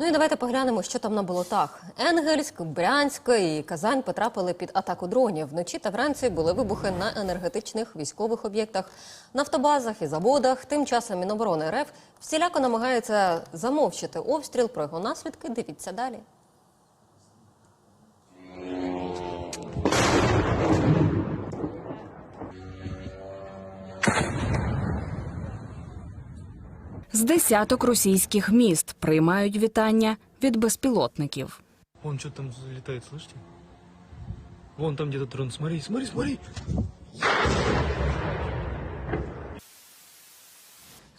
Ну і давайте поглянемо, що там на болотах. Енгельськ, Брянськ і Казань потрапили під атаку дронів. Вночі та вранці були вибухи на енергетичних військових об'єктах, нафтобазах і заводах. Тим часом Міноборони РФ всіляко намагається замовчити обстріл. Про його наслідки дивіться далі. З десяток російських міст приймають вітання від безпілотників. Вон що там залетает, слышите? Вон там де-то дрон. Смотри, смотри, смотри.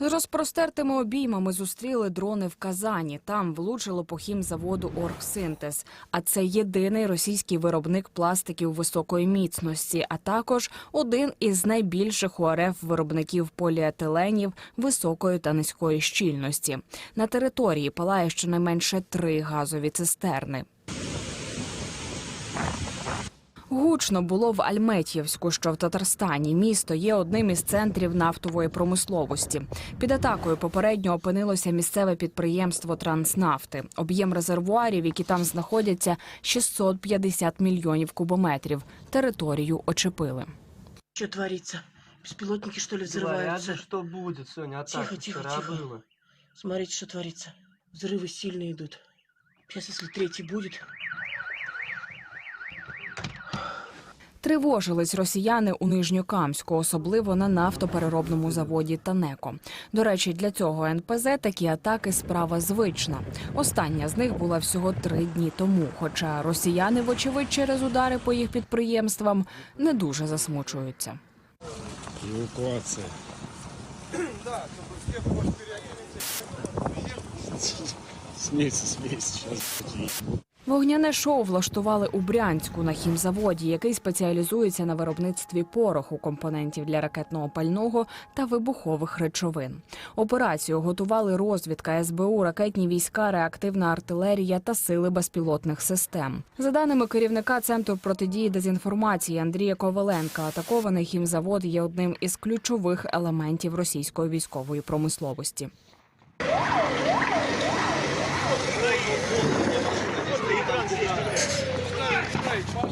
З розпростертими обіймами зустріли дрони в Казані. Там влучило по хімзаводу «Оргсинтез». А це єдиний російський виробник пластиків високої міцності, а також один із найбільших у РФ виробників поліетиленів високої та низької щільності. На території палає щонайменше три газові цистерни. Гучно було в Альметьєвську, що в Татарстані. Місто є одним із центрів нафтової промисловості. Під атакою попередньо опинилося місцеве підприємство Транснафти. Об'єм резервуарів, які там знаходяться, 650 мільйонів кубометрів. Територію очепили. Что творится? Беспилотники, что ли, Говорят взрываются? же, что будет, Соня, а Тихо, так тихо, вчера тихо. было. Смотрите, что творится. Взрывы сильные идут. Сейчас, если третий будет, Тривожились росіяни у Нижньокамську, особливо на нафтопереробному заводі Танеко. До речі, для цього НПЗ такі атаки справа звична. Остання з них була всього три дні тому. Хоча росіяни, вочевидь, через удари по їх підприємствам не дуже засмучуються. Эвакуация. Смейся, смейся, сейчас. Вогняне шоу влаштували у Брянську на хімзаводі, який спеціалізується на виробництві пороху, компонентів для ракетного пального та вибухових речовин. Операцію готували розвідка СБУ, ракетні війська, реактивна артилерія та сили безпілотних систем. За даними керівника центру протидії дезінформації Андрія Коваленка, атакований хімзавод є одним із ключових елементів російської військової промисловості. Hey,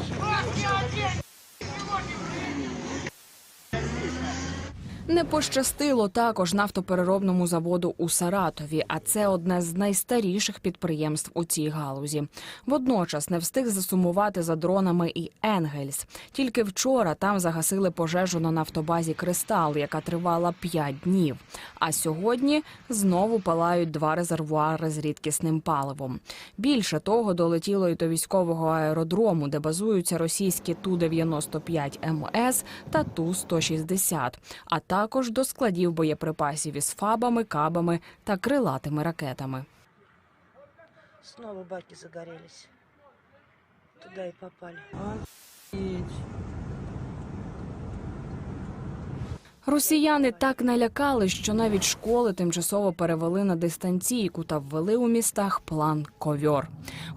Не пощастило також нафтопереробному заводу у Саратові, а це одне з найстаріших підприємств у цій галузі. Водночас не встиг засумувати за дронами і Енгельс. Тільки вчора там загасили пожежу на нафтобазі Кристал, яка тривала п'ять днів. А сьогодні знову палають два резервуари з рідкісним паливом. Більше того, долетіло і до військового аеродрому, де базуються російські Ту-95 МС та Ту-160, а також до складів боєприпасів із фабами, кабами та крилатими ракетами. снова баки загорелись. Туда и попали. Росіяни так налякали, що навіть школи тимчасово перевели на дистанційку та ввели у містах план ковьор.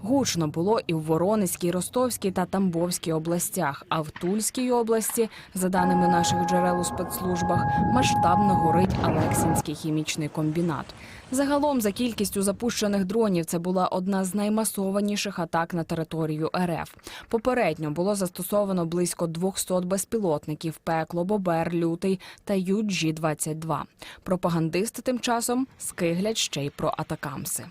Гучно було і в Воронезькій, Ростовській та Тамбовській областях. А в Тульській області, за даними наших джерел у спецслужбах, масштабно горить Алексінський хімічний комбінат. Загалом, за кількістю запущених дронів, це була одна з наймасованіших атак на територію РФ. Попередньо було застосовано близько 200 безпілотників пекло, бобер, лютий та юджі 22 Пропагандисти тим часом скиглять ще й про атакамси.